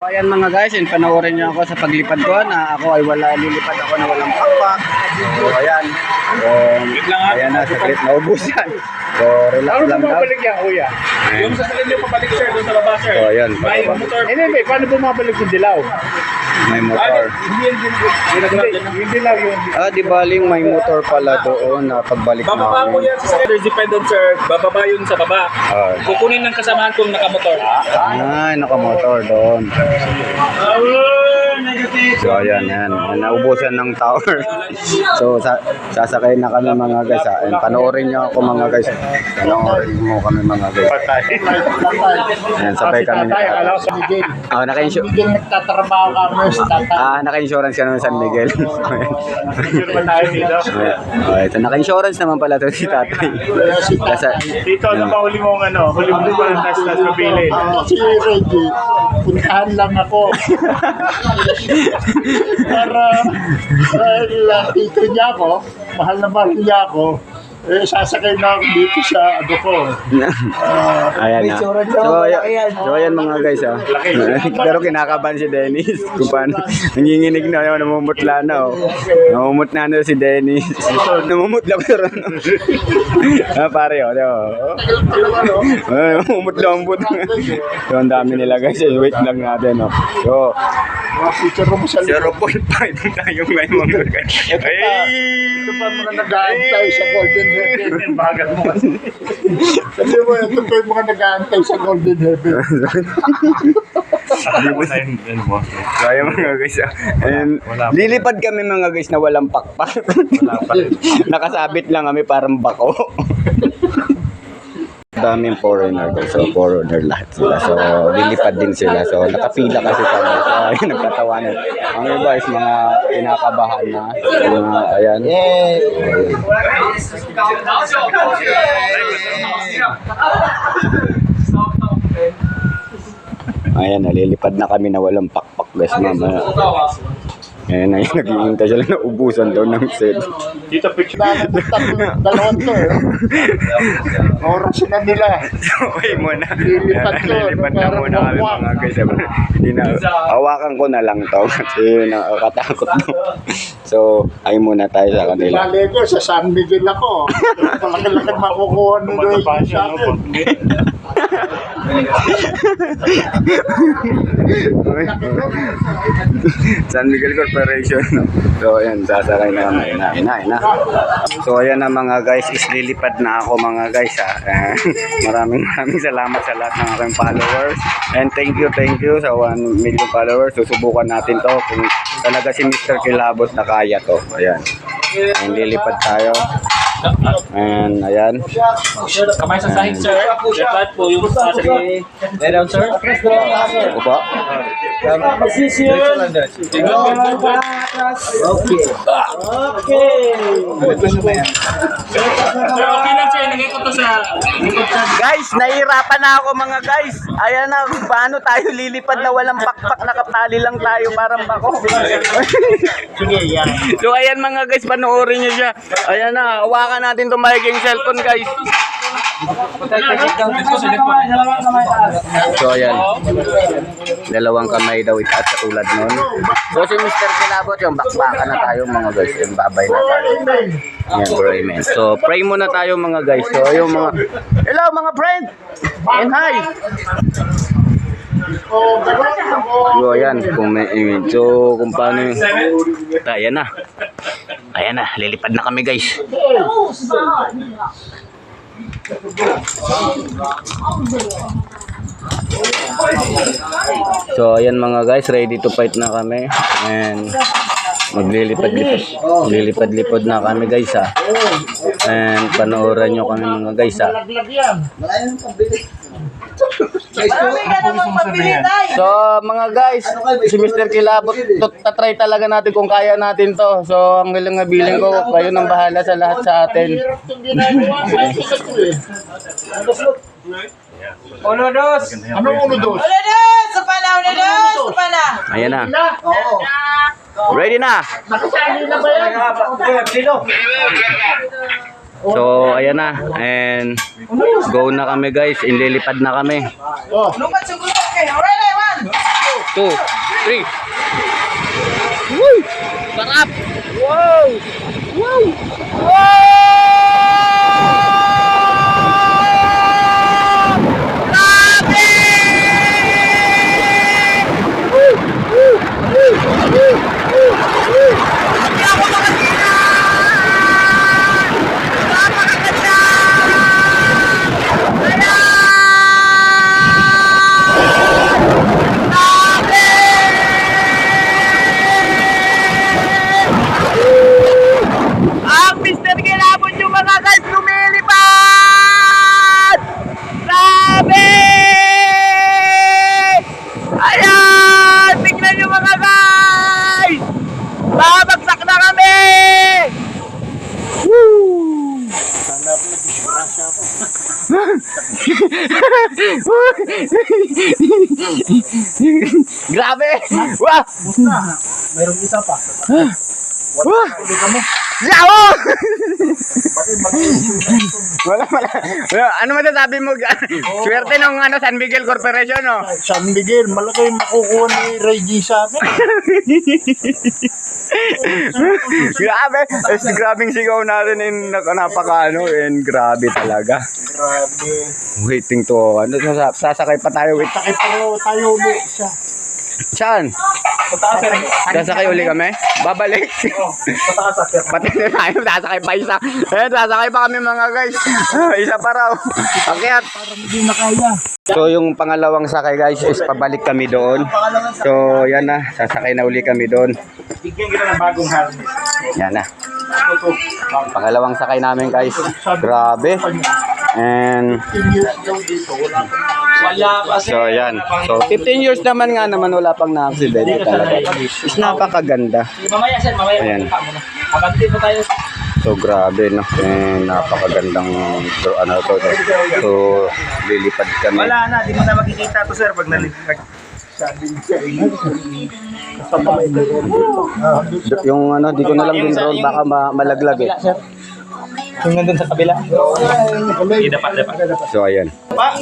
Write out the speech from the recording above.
Ayan mga guys, and panoorin niyo ako sa paglipad ko na ako ay wala lilipad ako na walang pakpak. So ayan. So, ayan na, sakit na ubusan. So relax Ano lang daw. bumabalik yan, kuya? Yung sa sakit yung pabalik, sir, doon sa baba, sir. So ayan, May motor. Hindi, hindi. Paano bumabalik yung dilaw? May motor. Ah, di baling may motor pala doon na pagbalik Bababa ko namin. yan sa sir. Dependent, sir. Bababa yun sa baba. Ah, Kukunin ng kasamahan kong nakamotor. ah, nakamotor doon. So ayan, yan. Naubusan ng tower. so sa sasakay na kami mga guys. Ah. And panoorin niyo ako mga guys. Panoorin mo kami mga guys. Ayan, sabay kami. Tatay, akala ko sa Miguel. Ah, naka-insure. Miguel nagtatrabaho ka mo sa tatay. Ah, naka-insurance ka naman San Miguel. Hindi naman tayo dito. oh, ito, naka-insurance naman pala to si tatay. Kasi, Dito, ano ba huli mong ano? Huli mong ba ang tas tas mabili? si Reggie, puntahan lang ako. Para, dahil uh, tito niya ako, mahal na mahal niya ako, eh, sasakay na ako dito sa ano ko. ayan na. So, ayan, so, ayan mga guys. Ah. Pero kinakabahan si Dennis. Kung paano, nanginginig na, yun, namumutla na. Oh. Namumutla na si Dennis. namumutla ko rin. ah, pare, oh. oh. Ah, namumutla ang buto. so, ang dami nila guys. Wait lang natin. Oh. So, Picture mo sa 0.5 tayong may mga guys. Ay! Ito pa mga nag-aantay sa Golden Heaven. Bagat mo kasi. Sabi mo, ito pa yung mga nag-aantay sa Golden Heaven. Ayan mga guys. And, lilipad kami mga guys na walang pakpak. Nakasabit lang kami parang bako. Daming foreigner guys. So, foreigner lahat sila. So, lilipad din sila. So, nakapila kasi kami. So, ayun, nagtatawanan. Ang iba is mga kinakabahan na. Mga, ayan. Ayan, nalilipad na kami na walang pakpak guys. Mamaya. Ayan, ayan, naghihintay sila na ubusan daw ng set. Dito picture. Dalawang to. eh. Oras na nila. Okay muna. Lilipad ko, Lilipad na muna kami mga guys. Hindi na, hawakan ko na lang to kasi nakakatakot to. So, ay muna tayo sa kanila. Bale ko, sa San Miguel ako. Palaki-laki makukuha yung sa akin. San Miguel Corporation. So, ayan, sasakay na kami. Ina, ina, ina. So, ayan na mga guys, is lilipad na ako mga guys ha. Eh, maraming maraming salamat sa lahat ng aking followers. And thank you, thank you sa 1 million followers. Susubukan natin to kung talaga si Mr. Kilabot na kaya to. Ayan. And lilipad tayo. And ayan. Kamay sa sahig, sir. Right po yung sa sahig. Lay down, sir. Ako po. Sir, okay lang, sir. Lagay ko to sa... Guys, nahihirapan na ako mga guys. Ayan na paano tayo lilipad na walang pakpak, nakatali lang tayo parang bako. Sige, yan. so ayan mga guys, panoorin niyo siya. Ayan na, hawakan natin itong magiging cellphone guys. So ayan, dalawang kamay daw itaas sa tulad nun. So si Mr. Kilabot, yung bakbakan na tayo mga guys, yung babay na tayo. Yan, bro, amen. So, pray muna tayo mga guys. So, yung mga, hello mga friend! And hi! So, ayan, kung may. So, kung paano yung, ayan na. Ayan na, lilipad na kami guys. So, ayan mga guys, ready to fight na kami. And, maglilipad-lipad lilipad-lipad na kami guys ha. And, panoorin nyo kami mga guys ha. Tayo. So, mga guys, si Mr. Kilabot, tatry talaga natin kung kaya natin to. So, ang galing nga biling ko, kayo nang bahala sa lahat sa atin. Eh. Uno, dos. Anong uno dos? Ulo na! Sa pana! Ulo na! Sa pana! Ayan na. Oo. Ready na. So, ayan na. And, go na kami guys. Inlilipad na kami. Oh, Lupat sa gusto kayo. Alright, one! two, three. Woo! Sarap! Wow! Wow! Ang Mr. Kilabot yung mga guys lumilipad! Grabe! Ayan! Tignan nyo mga guys! Babagsak na kami! Woo! Grabe! Wow! Mayroong isa pa. Wah! Yawo! wala, wala. Wala, Ano masasabi mo? Swerte ng ano, San Miguel Corporation, no? San Miguel, malaki yung makukuha ni Ray G sa amin. grabe. Es, grabing sigaw natin in napaka ano, and grabe talaga. Grabe. Waiting to, ano, sasa- sasakay pa tayo. Wait, Sakit pero tayo ulit siya. Saan? Sasakay uli kami? Babalik. Pati na tayo, sasakay pa isa. Eh, sasakay pa kami mga guys. isa pa raw. Akyat. So yung pangalawang sakay guys is pabalik kami doon. So yan na, sasakay na uli kami doon. Bigyan kita ng bagong harness. Yan na. Pangalawang sakay namin guys. Grabe. And 10 years daw dito, wala pa. Wala pa sir. so yan. So 15 years naman nga naman wala pang na-accident talaga. Is napakaganda. Mamaya sir, mamaya. Ayan. Abante po tayo. So grabe no. And napakagandang so, ano to. So lilipad kami. na, di mo na makikita to sir pag nalipag. Ah, Yung ano, di ko na lang din road baka ma- malaglag eh. Yung nandun sa kabila. Kulay. Hindi dapat dapat. So ayan. Pa.